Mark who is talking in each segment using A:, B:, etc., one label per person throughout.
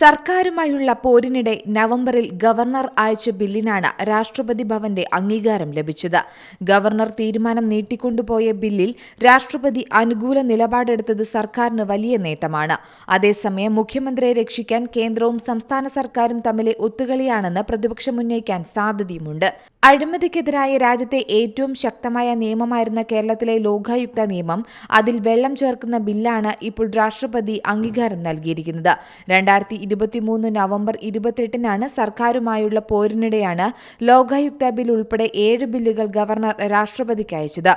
A: സർക്കാരുമായുള്ള പോരിനിടെ നവംബറിൽ ഗവർണർ അയച്ച ബില്ലിനാണ് രാഷ്ട്രപതി ഭവന്റെ അംഗീകാരം ലഭിച്ചത്. ഗവർണർ തീരുമാനം നീട്ടിക്കൊണ്ടുപോയ ബില്ലിൽ രാഷ്ട്രപതി അനുകൂല നിലപാടെടുത്തത് സർക്കാരിന് വലിയ നേട്ടമാണ്. അതേസമയം മുഖ്യമന്ത്രിയെ രക്ഷിക്കാൻ കേന്ദ്രവും സംസ്ഥാന സർക്കാരും തമ്മിലെ ഒത്തുകളിയാണെന്ന് പ്രതിപക്ഷം ഉന്നയിക്കാൻ സാധ്യതയുമുണ്ട്. അഴിമതിക്കെതിരായ രാജ്യത്തെ ഏറ്റവും ശക്തമായ നിയമമായിരുന്ന കേരളത്തിലെ ലോകായുക്ത നിയമം അതിൽ വെള്ളം ചേർക്കുന്ന ബില്ലാണ് ഇപ്പോൾ രാഷ്ട്രപതി അംഗീകാരം നൽകിയിരിക്കുന്നത്. രണ്ടായിരത്തി ഇരുപത്തിമൂന്ന് നവംബർ ഇരുപത്തെട്ടിനാണ് സർക്കാരുമായുള്ള പോരിനിടെയാണ് ലോകായുക്ത ബിൽ ഉൾപ്പെടെ ഏഴ് ബില്ലുകൾ ഗവർണർ രാഷ്ട്രപതിക്ക് അയച്ചത്.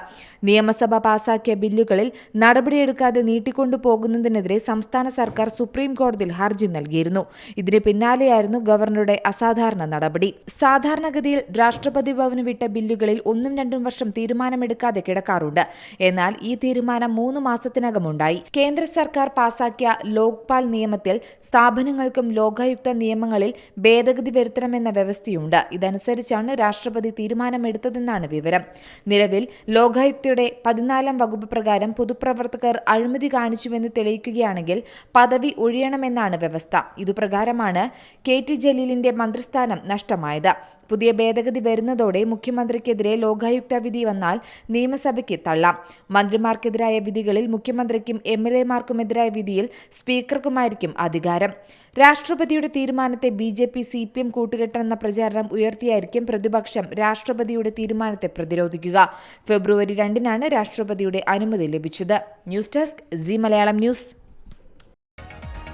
A: നിയമസഭ പാസാക്കിയ ബില്ലുകളിൽ നടപടിയെടുക്കാതെ നീട്ടിക്കൊണ്ടു പോകുന്നതിനെതിരെ സംസ്ഥാന സർക്കാർ സുപ്രീം കോടതിയിൽ ഹർജി നൽകിയിരുന്നു. ഇതിന് പിന്നാലെയായിരുന്നു ഗവർണറുടെ അസാധാരണ നടപടി. സാധാരണഗതിയിൽ രാഷ്ട്രപതി ഭവന് വിട്ട ബില്ലുകളിൽ ഒന്നും രണ്ടും വർഷം തീരുമാനമെടുക്കാതെ കിടക്കാറുണ്ട്. എന്നാൽ ഈ തീരുമാനം മൂന്ന് മാസത്തിനകം ഉണ്ടായി. കേന്ദ്ര സർക്കാർ പാസാക്കിയ ലോക്പാൽ നിയമത്തിൽ സ്ഥാപനങ്ങൾക്കും ലോകായുക്ത നിയമങ്ങളിൽ ഭേദഗതി വരുത്തണമെന്ന വ്യവസ്ഥയുണ്ട്. ഇതനുസരിച്ചാണ് രാഷ്ട്രപതി തീരുമാനമെടുത്തതെന്നാണ് വിവരം. നിലവിൽ ലോകായുക്തയുടെ പതിനാലാം വകുപ്പ് പ്രകാരം പൊതുപ്രവർത്തകർ അഴിമതി കാണിച്ചുവെന്ന് തെളിയിക്കുകയാണെങ്കിൽ പദവി ഒഴിയണമെന്നാണ് വ്യവസ്ഥ. ഇതുപ്രകാരമാണ് കെ ടി ജലീലിന്റെ മന്ത്രിസ്ഥാനം നഷ്ടമായത്. പുതിയ ഭേദഗതി വരുന്നതോടെ മുഖ്യമന്ത്രിക്കെതിരെ ലോകായുക്ത വിധി വന്നാൽ നിയമസഭയ്ക്ക് തള്ളാം. മന്ത്രിമാർക്കെതിരായ വിധികളിൽ മുഖ്യമന്ത്രിക്കും എം എൽ എമാർക്കുമെതിരായ വിധിയിൽ സ്പീക്കർക്കുമായിരിക്കും അധികാരം. രാഷ്ട്രപതിയുടെ തീരുമാനത്തെ B J P C P M കൂട്ടുകെട്ടെന്ന പ്രചാരണം ഉയർത്തിയായിരിക്കും പ്രതിപക്ഷം രാഷ്ട്രപതിയുടെ തീരുമാനത്തെ പ്രതിരോധിക്കുക. ഫെബ്രുവരി രണ്ടിനാണ് രാഷ്ട്രപതിയുടെ അനുമതി ലഭിച്ചത്. News desk C Malayalam news.